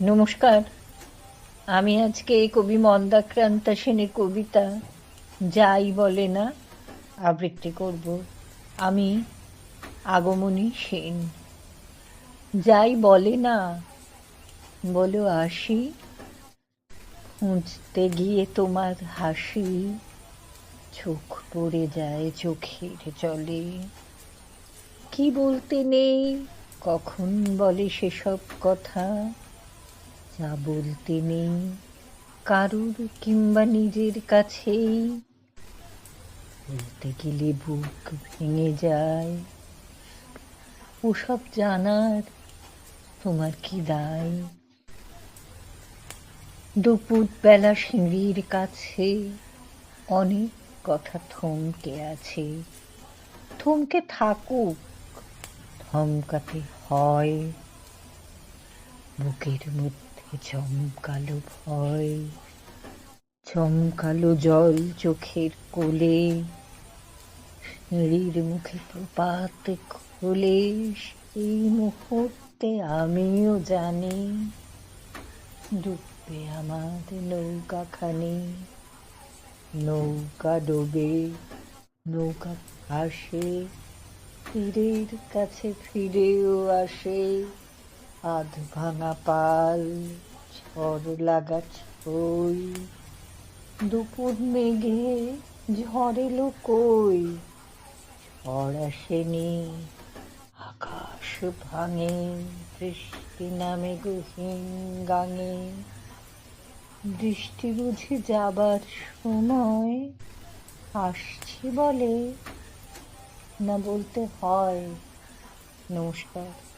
নমস্কার। আমি আজকে কবি মন্দাক্রান্তা সেনের কবিতা যাই বলে না আবৃত্তি করব। আমি আগমনী সেন। যাই বলে না বলো আসি খুঁজতে গিয়ে তোমার হাসি, চোখ পড়ে যায় চোখের জলে। কি বলতে নেই, কখন বলে সেসব কথা? যা বলতে নেই। কারুর কিংবা নিজের কাছেই। বলতে গেলে বুক ভেঙে যায়। ওসব জানার তোমার কি দায়? দুপুর বেলা সিঁড়ির কাছে অনেক কথা থমকে আছে। থমকে থাকুক, থমকাতে হয়। বুকের মধ্যে চমকালো ভয়, চমকালো জল চোখের কোলে সিঁড়ির মুখে প্রপাত খোলে, সেই মুহূর্তে আমিও জানি ডুববে আমার নৌকাখানি নৌকা ডোবে, নৌকা আসে, তীরের কাছে ফিরেও আসে। আধ ভাঙা পাল, ঝড় লাগা ছই দুপুর মেঘে ঝড় এলো কই? ঝড় আসেনি, আকাশ ভাঙে, বৃষ্টি নামে গহীন গাঙে। বৃষ্টি বুঝে যাবার সময় আসছে বলে না বলতে হয়। নমস্কার।